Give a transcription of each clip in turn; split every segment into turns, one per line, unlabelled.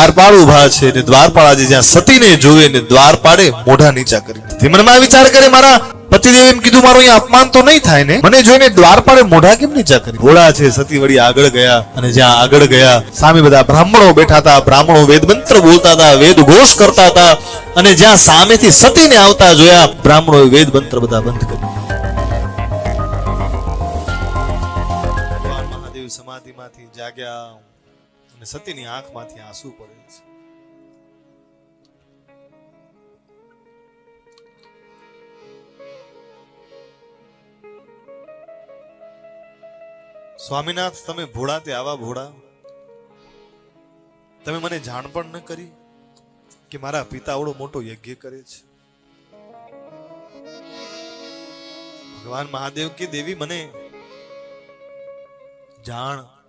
દ્વારપાળ ઊભા છે ને દ્વારપાળાજી જ્યાં સતીને જોવે ને દ્વારપાળે મોઢા નીચા કરી દીધી. મનમાં વિચાર કરે, મારા પતિદેવ એમ કીધું, મારું અહીંયા અપમાન તો નહીં થાય ને? મને જોઈને દ્વારપાળે મોઢા કેમ નીચા કરી? ભોળા છે, સતી વળી આગળ ગયા અને જ્યાં આગળ ગયા, સામે બધા બ્રાહ્મણો બેઠા હતા, બ્રાહ્મણો વેદ મંત્ર બોલતા હતા, વેદ ઘોષ કરતા હતા અને જ્યાં સામેથી સતીને આવતા જોયા, બ્રાહ્મણોએ વેદ મંત્ર બધા બંધ કર્યા સમાધિમાંથી જાગ્યા. અને સતીની આંખમાંથી આંસુ પડે છે. સ્વામીનાથ, તમે ભોળા તે આવા ભોળા? તમે મને જાણ પણ ન કરી કે મારા પિતા મોટો યજ્ઞ કરે છે? ભગવાન મહાદેવ કે દેવી મને જાણ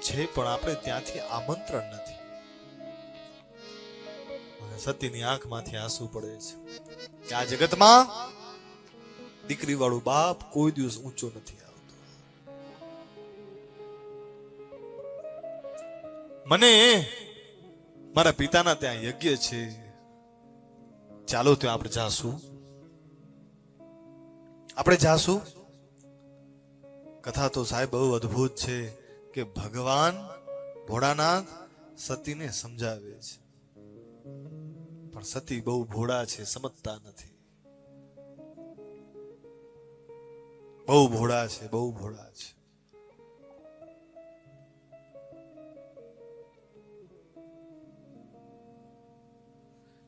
છે પણ આપણે ત્યાંથી આમંત્રણ નથી. સતીની આંખમાંથી આંસુ પડે છે કે આ જગતમાં દીકરી વાળું બાપ કોઈ દિવસ ઊંચો નથી આવતો. મને મારા પિતાના ત્યાં યજ્ઞ છે. ચાલો ત્યાં આપણે જાશું. આપણે જાશું. કથા તો સાહેબ બહુ અદ્ભુત છે. કે ભગવાન ભોળાનાથ સતીને સમજાવે છે. પણ સતી બહુ ભોળા છે, સમજતા નથી. બહુ ભોળા છે, બહુ ભોળા છે.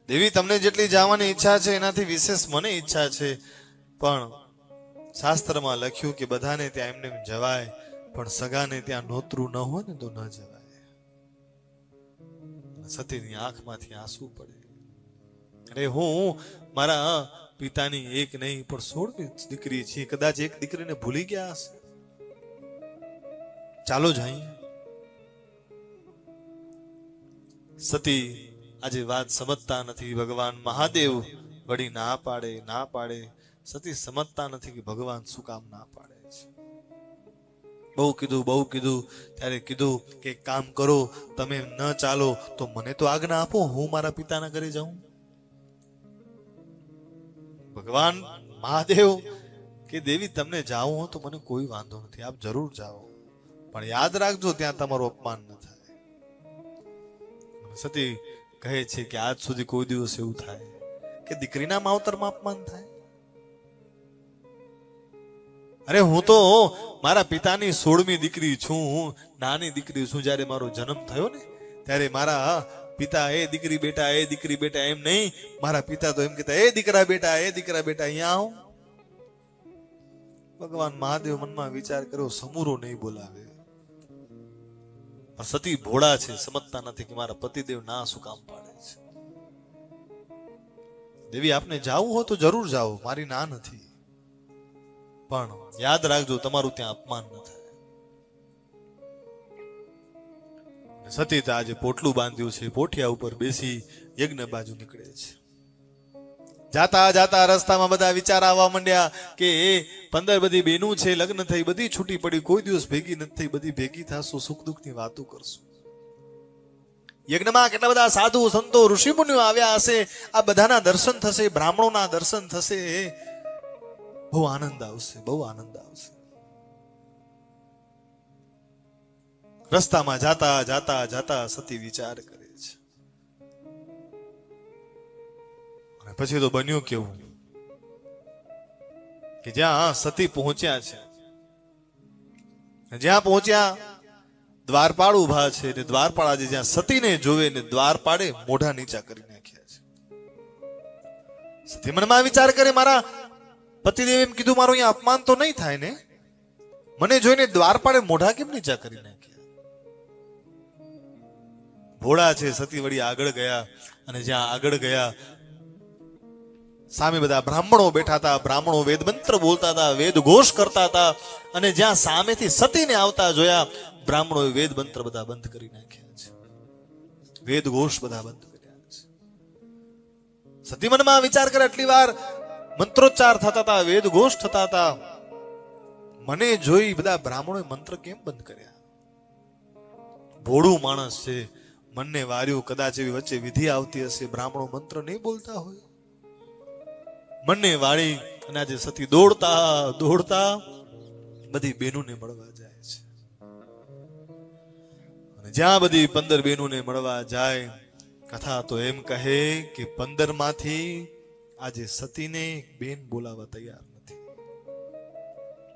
દેવી, તમને જેટલી જવાની ઈચ્છા છે, એનાથી વિશેષ મને ઈચ્છા છે, પણ શાસ્ત્રમાં લખ્યું કે બધાને ત્યાં એમને એમ જવાય પણ સગાને ત્યાં નોતરું ન હોય ને તો ન જવાય. સતીની આંખમાંથી આંસુ પડે. અરે હું મારા પિતાની એક નહીં, પણ સોળમી દીકરી છે. કદાચ એક દીકરીને ભૂલી ગયા હશે. ચાલો જઈએ સતી આજે વાત સમજતા નથી. ભગવાન મહાદેવ વળી ના પાડે ના પાડે. સતી સમજતા નથી કે ભગવાન શું કામ ના પાડે છે. બહુ કીધું બહુ કીધું. ત્યારે કીધું કે કામ કરો, તમે ન ચાલો, તો મને તો આજ્ઞા આપો, હું મારા પિતાના ઘરે જાઉં. ભગવાન મહાદેવ કે દેવી, તમને જાવું હો તો મને કોઈ વાંધો નથી, આપ જરૂર જાઓ. પણ યાદ રાખજો, ત્યાં તમારું અપમાન ન થાય. સતી કહે છે કે આજ સુધી કોઈ દિવસ એવું થાય કે દીકરીના માવતરમાં અપમાન થાય. અરે હું તો મારા પિતાની સોળમી દીકરી છું નાની દીકરી છું, જ્યારે મારો જન્મ થયો ને, ત્યારે મારા પિતા એ દીકરી બેટા, એ દીકરી બેટા એમ નહીં, મારા પિતા તો એમ કહેતા, એ દીકરા બેટા, એ દીકરા બેટા, અહીંયા આવો. ભગવાન મહાદેવ મનમાં વિચાર કર્યો, સમૂરો નહીં બોલાવે. સતી ભોળા છે, સમજતા નથી કે મારા પતિદેવ ના શું કામ પાડે છે. દેવી, આપને જાવું હોય તો જરૂર જાઓ, મારી ના નથી. પણ યાદ રાખજો, તમારું ત્યાં અપમાન ન થાય. સતીતા આજે પોટલું બાંધ્યું છે, પોઠિયા ઉપર બેસી યજ્ઞ બાજુ નીકળે છે. જાતા જાતા રસ્તામાં બધા વિચાર આવવા માંડ્યા કે એ પંદર બધી બેનું છે, લગ્ન થઈ, બધી છૂટી પડી, કોઈ દિવસ ભેગી નથી થઈ, બધી ભેગી થશું સુખ દુઃખની વાતો કરશું. યજ્ઞમાં કેટલા બધા સાધુ સંતો, ઋષિમુનિઓ આવ્યા હશે, આ બધાના દર્શન થશે, બ્રાહ્મણોના દર્શન થશે બહુ આનંદ આવશે, બહુ આનંદ આવશે. રસ્તામાં જાતા જાતા જાતા સતી વિચાર કરે છે. અને પછી તો બન્યું કેવું? કે જ્યાં સતી પહોંચ્યા છે, જ્યાં પહોંચ્યા, દ્વારપાળ ઊભા છે ને દ્વારપાળાજી જ્યાં સતીને જોવે ને દ્વારપાળે મોઢા નીચા કરી નાખ્યા છે. સતી મનમાં વિચાર કરે, મારા પતિદેવ એમ કીધું, મારું અહીંયા અપમાન તો નહીં થાય ને? મને જોઈને દ્વારપાળે મોઢા કેમ નીચા કરી નાખ્યા? ભોળા છે, સતી વળી આગળ ગયા અને જ્યાં આગળ ગયા, સામે બધા બ્રાહ્મણો બેઠા હતા, બ્રાહ્મણો વેદ મંત્ર બોલતા હતા, વેદ ઘોષ કરતા હતા અને જ્યાં સામેથી સતીને આવતા જોયા, બ્રાહ્મણોએ વેદ મંત્ર બધા બંધ કરી નાખ્યા છે. વેદ ઘોષ બધા બંધ કર્યા છે. સતી મનમાં વિચાર કરે આટલી વાર મંત્રોચ્ચાર થતા હતા વેદ ઘોષ થતા હતા. મને જોઈ બધા બ્રાહ્મણોએ મંત્ર કેમ બંધ કર્યા? ભોળું માણસ છે, મનને વાર્યું, કદાચ એવી વચ્ચે વિધિ આવતી હશે, બ્રાહ્મણો મંત્ર નહીં બોલતા હોય. મનને વાળી અને આજે સતી દોડતા દોડતા બધી બેનોને મળવા જાય છે. અને જ્યાં બધી પંદર બેનોને મળવા જાય, કથા તો એમ કહે કે પંદરમાંથી આજે સતીને એક બેન બોલાવા તૈયાર નથી.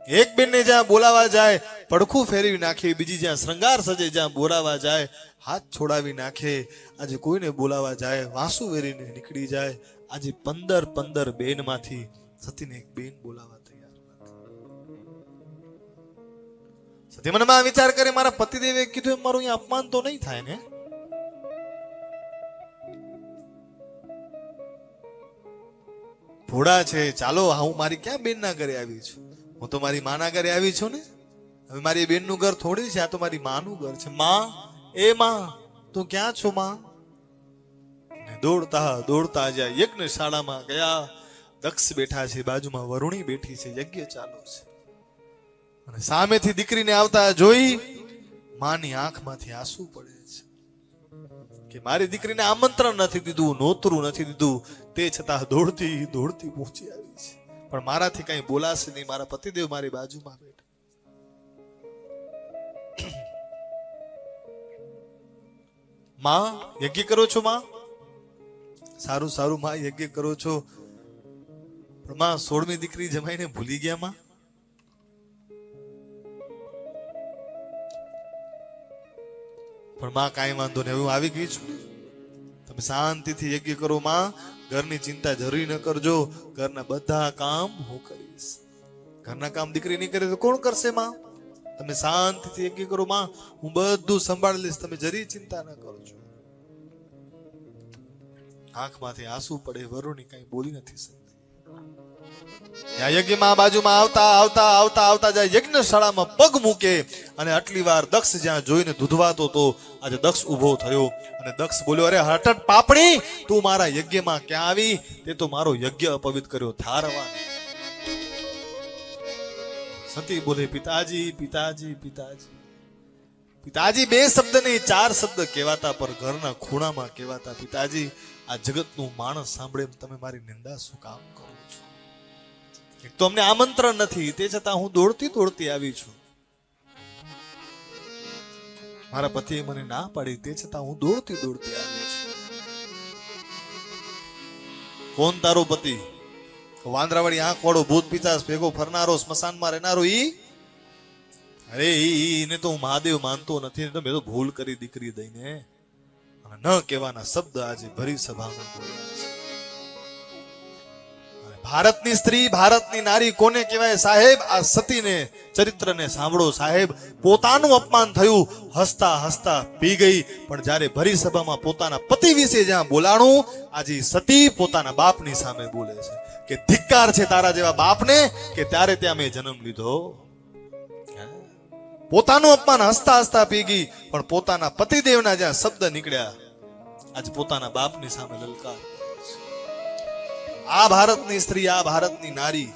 એક બેનને જ્યાં બોલાવા જાય, પડખું ફેરવી નાખે, બીજી જ્યાં શ્રંગાર સજે, જ્યાં બોલાવા જાય, હાથ છોડાવી નાખે, આજે કોઈને બોલાવા જાય, વાંસુ વેરીને નીકળી જાય, આજે પંદર પંદર બેનમાંથી સતીને એક બેન બોલાવા તૈયાર નથી. સતી મનમાં વિચાર કરે, મારા પતિદેવે કીધું એમ મારું અહીંયા અપમાન તો નહીં થાય ને? ભોળા છે, ચાલો, હું મારી ક્યાં બેનના ઘરે આવી છું? હું તો મારી માના ઘરે આવી છું ને? હવે મારી બેનનું ઘર થોડી છે, આ તો મારી માનું ઘર છે. માં, એ માં, તું ક્યાં છો, માં? દોડતા દોડતા જ્યાં યજ્ઞ શાળામાં ગયા, દક્ષ બેઠા છે, બાજુમાં વરુણી બેઠી છે, યજ્ઞ ચાલુ છે. અને સામેથી દીકરીને આવતા જોઈ, માની આંખમાંથી આંસુ પડે છે. કે મારી દીકરીને આમંત્રણ નથી દીધું, નોતરું નથી દીધું, તે છતાં દોડતી દોડતી પહોંચી આવી છે. પણ મારાથી કઈ બોલાશે નહીં, મારા પતિદેવ મારી બાજુમાં બેઠા. માં, યજ્ઞ કરો છો, માં? સારું સારું, માં, યજ્ઞ કરો છો. પણ માં, સોળમી દીકરી જમાઈને ભૂલી ગયા, માં? પણ માં કાંઈ વાંધો નહીં. હું આવી ગઈ છું. તમે શાંતિથી યજ્ઞ કરો માં. ઘરની ચિંતા જરૂરી ન કરજો. ઘરના બધા કામ હું કરીશ. ઘરના કામ દીકરી નહીં કરે તો કોણ કરશે માં? તમે શાંતિથી યજ્ઞ કરો માં. હું બધું સંભાળી લઈશ. તમે જરી ચિંતા ન કરજો. આંખમાંથી આંસુ પડે વરુણી કઈ બોલી નથી શકતી. દૂધવાતો તો મારા યજ્ઞમાં ક્યાં આવી? તે તો મારો યજ્ઞ અપવિત કર્યો ધારવા સતી બોલે, પિતાજી પિતાજી પિતાજી. પિતાજી બે શબ્દ નહીં, ચાર શબ્દ કહેવાતા, પર ઘરના ખૂણામાં કહેવાતા, પિતાજી, આ જગતનું માણસ સાંભળે તમે મારી નિંદા શું કામ કરો? એક તો અમને આમંત્રણ નથી. તે છતાં હું દોડતી દોડતી આવી છું. મારા પતિએ મને ના પાડી. તે છતાં હું દોડતી દોડતી આવી છું. કોણ તારો પતિ? વાંદરાવાળી આંખ વાળો ભૂત પિતાસ ભેગો ફરનારો સ્મશાનમાં રહેનારો ઈ? અરે એને તો હું મહાદેવ માનતો નથી. તો મેં તો ભૂલ કરી દીકરી દઈને. ન કહેવાના શબ્દ આજે ભરી સભામાં બોલ્યા. ભારતની સ્ત્રી, ભારતની નારી કોને કહેવાય? સાહેબ, આ સતીને, ચરિત્રને સાંભળો સાહેબ. પોતાનું અપમાન થયું, હસતા હસતા પી ગઈ. પણ જ્યારે ભરી સભામાં પોતાના પતિ વિશે જ્યાં બોલાણું, આજે સતી પોતાના બાપની સામે બોલે છે. કે ધિક્કાર છે તારા જેવા બાપને, કે ત્યારે ત્યાં મેં જન્મ લીધો. પોતાનું અપમાન હસતા હસતા પી ગઈ, પણ પોતાના પતિદેવના જ્યાં શબ્દ નીકળ્યા, આજે પોતાના બાપની સામે લલકાર. આ ભારતની સ્ત્રી, આ ભારતની નારી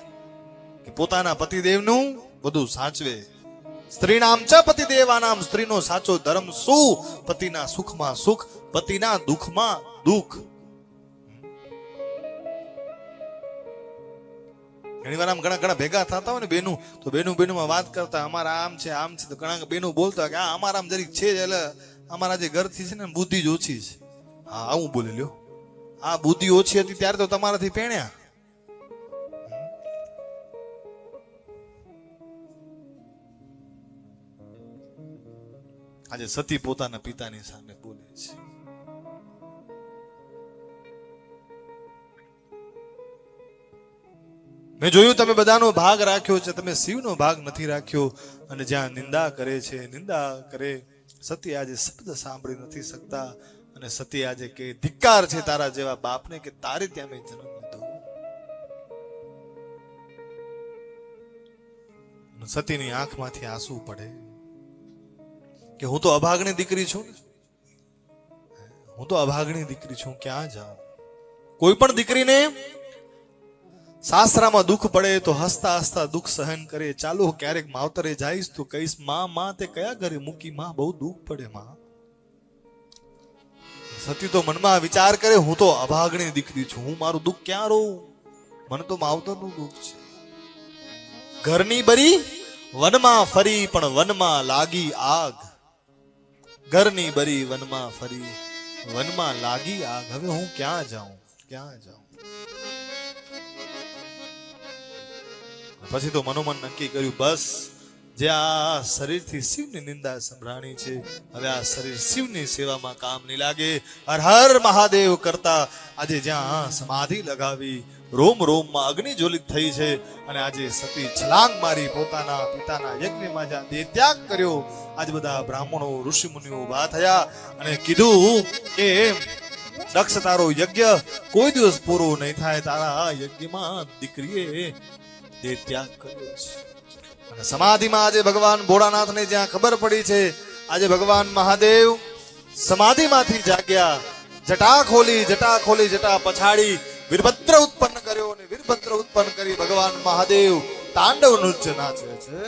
કે પોતાના પતિદેવનું બધું સાચવે. સ્ત્રીનામ ચ પતિદેવાનામ સ્ત્રીનો સાચો ધર્મ શું? પતિના સુખમાં સુખ, પતિના દુઃખમાં દુઃખ. ઘણી વાર આમ ઘણા ઘણા ભેગા થતા હોય ને બેનું, તો બેનું બેનુંમાં વાત કરતા, અમારા આમ છે આમ છે. તો ઘણા બેનું બોલતા કે, આ અમારા આમ જરીક છે એટલે અમારા જે ઘરથી છે ને બુદ્ધિ જ ઓછી છે. હા, આવું બોલી લ્યો. આ બુદ્ધિ ઓછી હતી ત્યારે તો તમારાથી પેણ્યા. આજે સતી પોતાના પિતાની સામે બોલે છે. મેં જોયું તમે બધાનો ભાગ રાખ્યો છે, તમે શિવનો ભાગ નથી રાખ્યો અને જ્યાં નિંદા કરે છે, નિંદા કરે, સતી આજે શબ્દ સાંભળી નથી શકતા. અને સતી આજે કે ધિક્કાર છે તારા જેવા બાપને કે તારે ત્યાં મેં જન્મ લીધો. સતીની આંખમાંથી આંસુ પડે કે હું તો અભાગની દીકરી છું હું તો અભાગણી દીકરી છું, ક્યાં જાઉં? કોઈ પણ દીકરીને સાસરામાં દુઃખ પડે તો હસતા હસતા દુઃખ સહન કરે. ચાલો ક્યારેક માવતરે જઈશ, તો કહીશ, માં માં, તે કયા ઘરે મૂકી? માં, બહુ દુઃખ પડે, માં. સતી તો મનમાં વિચાર કરે, હું તો અભાગણી દીકરી છું, હું મારું દુઃખ ક્યાં રહું મને તો માવતરનું દુઃખ છે. ઘરની બરી વનમાં ફરી, પણ વનમાં લાગી આગ. ઘરની બરી વનમાં ફરી, વનમાં લાગી આગ. હવે હું ક્યાં જાઉં? ક્યાં જાઉં? પછી તો મનોમન નક્કી કર્યું, બસ. જે આ શરીરથી શિવની નિંદા સંભળાણી છે, હવે આ શરીર શિવની સેવામાં કામ નહીં લાગે. હર હર મહાદેવ કરતા આજે જ્યાં સમાધિ લગાવી, રોમ રોમમાં અગ્નિ જ્વલિત થઈ છે અને આજે સતી છલાંગ મારી પોતાના પિતાના યજ્ઞમાં જ્યાં દેહ ત્યાગ કર્યો, આજે બધા બ્રાહ્મણો, ઋષિ મુનિઓ ઊભા થયા અને કીધું કે દક્ષ તારો યજ્ઞ કોઈ દિવસ પૂરો નહીં થાય, તારા યજ્ઞમાં દીકરીએ દેહ ત્યાગ કર્યો છે. સમાધિમાં આજે ભગવાન ભોળાનાથને જ્યાં ખબર પડી છે, આજે ભગવાન મહાદેવ સમાધિમાંથી જાગ્યા, જટા ખોલી જટા ખોલી, જટા પછાડી વીરભદ્ર ઉત્પન્ન કર્યો અને વીરભદ્ર ઉત્પન્ન કરી ભગવાન મહાદેવ તાંડવ નૃત્ય નાચે છે.